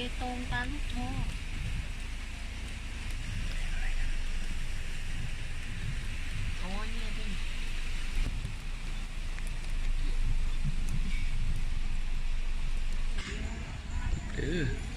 dây tôn ta lúc thôi Yeah. Ừ.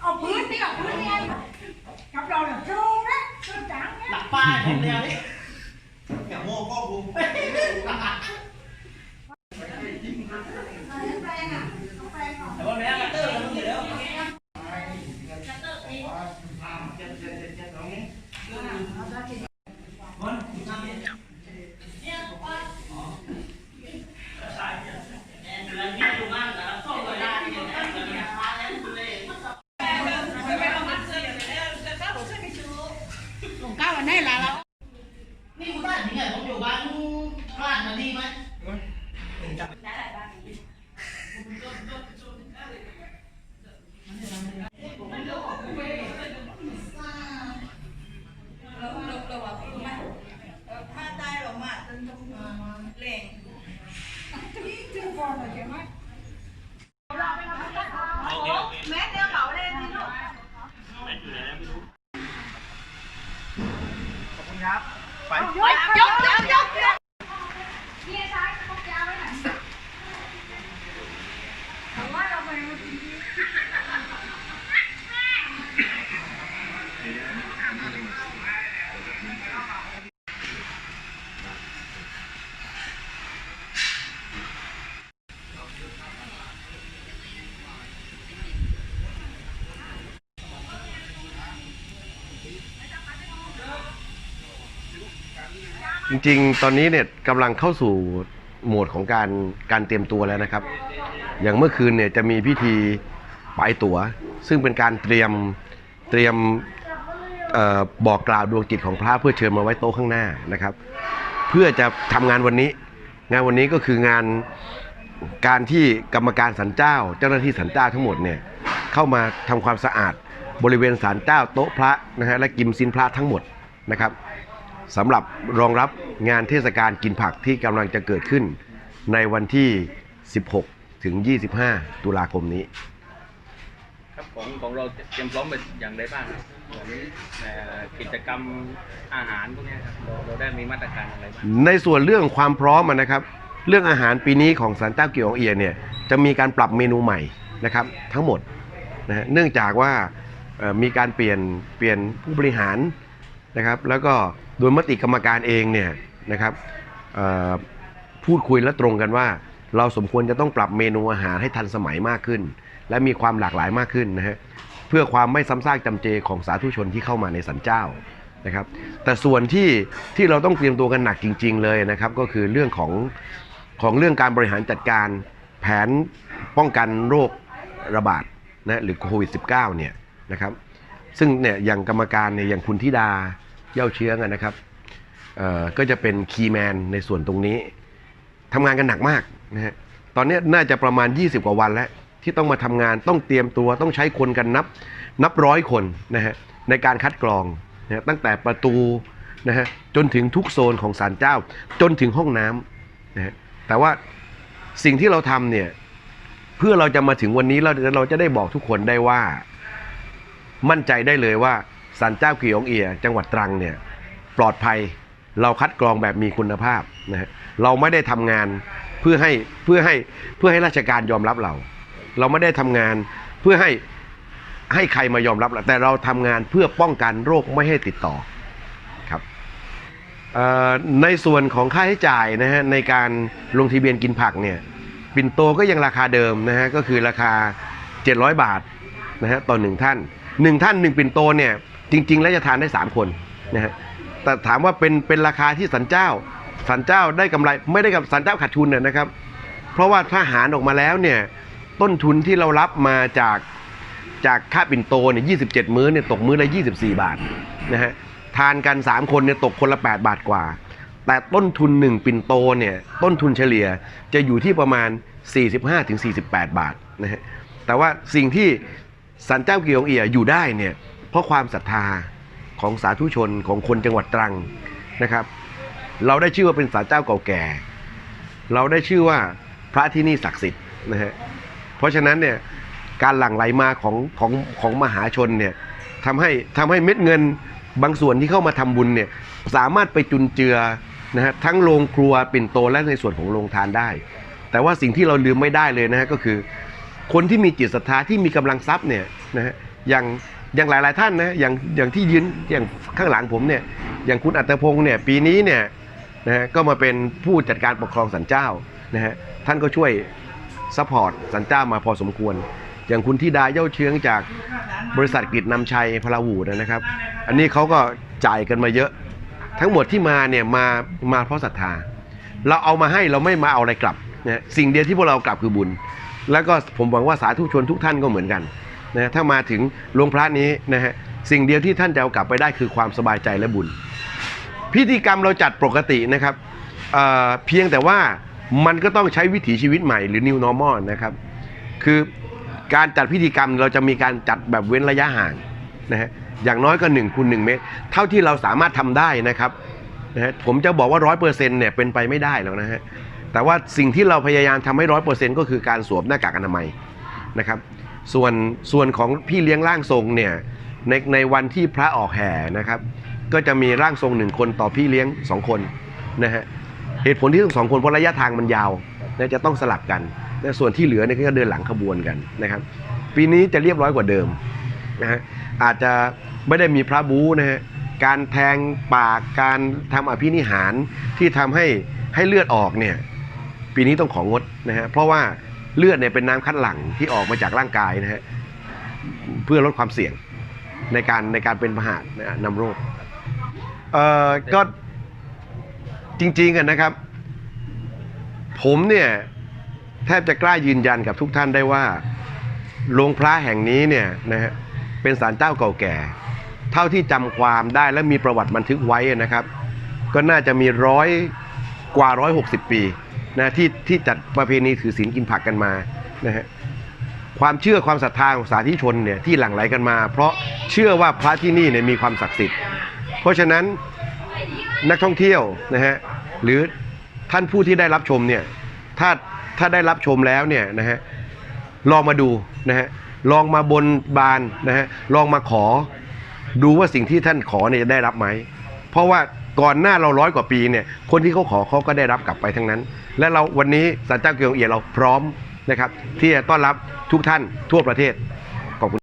เอาพื้นไม่เอาพื้น ป้ายผมเนี่ยนี่เนี่ยโม่ก็กู จริงๆ ตอนนี้เนี่ยกำลังเข้าสู่โหมดของการการเตรียมตัวแล้วนะครับ อย่างเมื่อคืนเนี่ยจะมีพิธีปลายตั๋ว ซึ่งเป็นการเตรียมเตรียมออบอกกล่าวดวงจิตของพระเพื่อเชิญมาไว้โต๊ะข้างหน้านะครับ เพื่อจะทำงานวันนี้ งานวันนี้ก็คืองานการที่กรรมการสันเจ้า เจ้าหน้าที่สันเจ้าทั้งหมดเนี่ยเข้ามาทำความสะอาดบริเวณศาลเจ้าโต๊ะพระนะฮะและกิมซินพระทั้งหมดนะครับ สำหรับรองรับงานเทศกาลกินผักที่กำลังจะเกิดขึ้น ในวันที่ 16 ถึง 25 ตุลาคมนี้ ครับของของเราเตรียมพร้อมไปอย่างไรบ้างครับเหมือนเอ่อกิจกรรมอาหารพวกเนี้ยครับเราเราได้มีมาตรการอะไรบ้างในส่วนเรื่องความพร้อมอะนะครับ เรื่องอาหารปีนี้ของสันเจ้าเกี่ยวของเอียเนี่ยจะมีการปรับเมนูใหม่นะครับทั้งหมดนะฮะเนื่องจากว่าเอ่อมีการเปลี่ยนเปลี่ยนผู้บริหารนะครับ แล้วก็ โดยมติกรรมการเองเนี่ยนะครับพูดคุยและตรงกันว่า เราสมควรจะต้องปรับเมนูอาหารให้ทันสมัยมากขึ้น และมีความหลากหลายมากขึ้นนะฮะเพื่อความไม่ซ้ำซากจำเจของสาธุชนที่เข้ามาในสันเจ้านะครับ แต่ส่วนที่ที่เราต้องเตรียมตัวกันหนักจริง ๆ เลยนะครับ ก็คือเรื่องของของเรื่องการบริหารจัดการแผนป้องกันโรคระบาดนะหรือโควิด -19 เนี่ยนะครับซึ่งเนี่ยอย่างกรรมการเนี่ยอย่างคุณธิดา เย้าเชื้องอะนะครับก็จะเป็นคีย์แมนในส่วนตรงนี้ทำงานกันหนักมากนะฮะตอนนี้น่าจะประมาณ 20 กว่าวันแล้ว ที่ต้องมาทำงานต้องเตรียมตัวต้องใช้คนกันนับนับร้อยคนนะฮะในการคัดกรองนะฮะตั้งแต่ประตูนะฮะจนถึงทุกโซนของศาลเจ้า จนถึงห้องน้ำนะฮะแต่ว่าสิ่งที่เราทำเนี่ยเพื่อเราจะมาถึงวันนี้เราเราจะได้บอกทุกคนได้ว่า มั่นใจได้เลยว่า ศาลเจ้ากี่องเอีย จังหวัดตรังเนี่ยปลอดภัยเราคัดกรองแบบมีคุณภาพนะฮะเราไม่ได้ทำงานเพื่อให้เพื่อให้เพื่อให้ราชการยอมรับเรา เราไม่ได้ทำงานเพื่อให้ให้ใครมายอมรับเราแต่เราทำงานเพื่อป้องกันโรคไม่ให้ติดต่อครับในส่วนของค่าใช้จ่ายนะฮะในการลงทะเบียนกินผักเนี่ยปิ่นโตก็ยังราคาเดิมนะฮะก็คือราคา 700 บาทนะฮะต่อหนึ่งท่านหนึ่งท่านหนึ่งปิ่นโตเนี่ย จริง ๆ แล้วจะทานได้ 3 คนนะฮะแต่ถามว่าเป็นเป็นราคาที่สันเจ้า สันเจ้าได้กำไรไม่ได้กับสันเจ้าขาดทุนน่ยนะครับ เพราะว่าถ้าหารออกมาแล้วเนี่ยต้นทุนที่เรารับมาจากจากค่าปิ่นโตเนี่ย27มื้อเนี่ยตกมื้อละ24 บาทนะฮะทานกัน 3 คนเนี่ยตกคนละ 8 บาทกว่า แต่ต้นทุน 1 ปิ่นโตเนี่ยต้นทุนเฉลี่ยจะอยู่ที่ประมาณ 45-48 บาทนะฮะแต่ว่าสิ่งที่สันเจ้าเกียงเอียอยู่ได้เนี่ย เพราะความศรัทธาของสาธุชนของคนจังหวัดตรังนะครับ เราได้ชื่อว่าเป็นศาลเจ้าเก่าแก่ เราได้ชื่อว่าพระที่นี่ศักดิ์สิทธิ์นะฮะเพราะฉะนั้นเนี่ยการหลั่งไหลมาของของของมหาชนเนี่ยทำให้ทำให้เม็ดเงินบางส่วนที่เข้ามาทำบุญเนี่ยสามารถไปจุนเจือนะฮะทั้งโรงครัวปิ่นโตและในส่วนของโรงทานได้ แต่ว่าสิ่งที่เราลืมไม่ได้เลยนะฮะก็คือ คนที่มีจิตศรัทธาที่มีกำลังทรัพย์เนี่ยนะฮะอย่าง อย่างหลาย ๆ ท่านนะอย่างอย่างที่ยืนอย่างข้างหลังผมเนี่ยอย่างคุณอัตพงศ์เนี่ยปีนี้เนี่ยนะฮะก็มาเป็นผู้จัดการปกครองสันเจ้านะฮะท่านก็ช่วยซัพพอร์ตสันเจ้ามาพอสมควร อย่างคุณที่ดาเย้าเชื้องจากบริษัทกฤษนำชัยพลาวูดนะครับ อันนี้เขาก็จ่ายกันมาเยอะ ทั้งหมดที่มาเนี่ยมามาเพราะศรัทธา เราเอามาให้เราไม่มาเอาอะไรกลับนะสิ่งเดียวที่พวกเรากลับคือบุญ แล้วก็ผมหวังว่าสาธุชนทุกท่านก็เหมือนกัน นะถ้ามาถึงโรงพระนี้นะฮะสิ่งเดียวที่ท่านจะเอากลับไปได้คือความสบายใจและบุญ พิธีกรรมเราจัดปกตินะครับเเพียงแต่ว่ามันก็ต้องใช้วิถีชีวิตใหม่หรือ new normal นะครับ คือการจัดพิธีกรรมเราจะมีการจัดแบบเว้นระยะห่างนะฮะอย่างน้อยก็1คูณ1เมตร เท่าที่เราสามารถทำได้นะครับนะฮะผมจะบอกว่าร้อยเปอร์เซ็นต์เนี่ยเป็นไปไม่ได้หรอกนะฮะแต่ว่าสิ่งที่เราพยายามทำให้ร้อยเปอร์เซ็นต์ก็คือการสวมหน้ากากอนามัยนะครับ ส่วนส่วนของพี่เลี้ยงร่างทรงเนี่ยในในวันที่พระออกแห่นะครับ ก็จะมีร่างทรงหนึ่งคนต่อพี่เลี้ยงสองคนนะฮะเหตุผลที่ต้องสองคนเพราะระยะทางมันยาวนะจะต้องสลับกันและส่วนที่เหลือเนี่ยก็เดินหลังขบวนกันนะครับ ปีนี้จะเรียบร้อยกว่าเดิมนะฮะอาจจะไม่ได้มีพระบูนะฮะการแทงปากการทำอภินิหารที่ทำให้ให้เลือดออกเนี่ยปีนี้ต้องของงดนะฮะเพราะว่า เลือดเนี่ยเป็นน้ำคัดหลั่งที่ออกมาจากร่างกายนะฮะเพื่อลดความเสี่ยงในการในการเป็นพาหะนะนำโรคเอ่อก็จริงๆกันนะครับ ผมเนี่ยแทบจะกล้ายืนยันกับทุกท่านได้ว่าโรงพระแห่งนี้เนี่ยนะฮะเป็นศาลเจ้าเก่าแก่ เท่าที่จำความได้และมีประวัติบันทึกไว้นะครับ ก็น่าจะมีร้อยกว่าร้อยหกสิบปี นะที่ที่จัดประเพณีถือศีลกินผักกันมานะฮะความเชื่อความศรัทธาของสาธุชนเนี่ยที่หลั่งไหลกันมา เพราะเชื่อว่าพระที่นี่เนี่ยมีความศักดิ์สิทธิ์ เพราะฉะนั้นนักท่องเที่ยวนะฮะหรือท่านผู้ที่ได้รับชมเนี่ยถ้าถ้าได้รับชมแล้วเนี่ยนะฮะลองมาดูนะฮะลองมาบนบานนะฮะลองมาขอดูว่าสิ่งที่ท่านขอเนี่ยจะได้รับไหม เพราะว่า ก่อนหน้าเราร้อยกว่าปีเนี่ยคนที่เขาขอเขาก็ได้รับกลับไปทั้งนั้น และเราวันนี้สันเจ้าเกียงเอียเราพร้อมนะครับที่จะต้อนรับทุกท่านทั่วประเทศ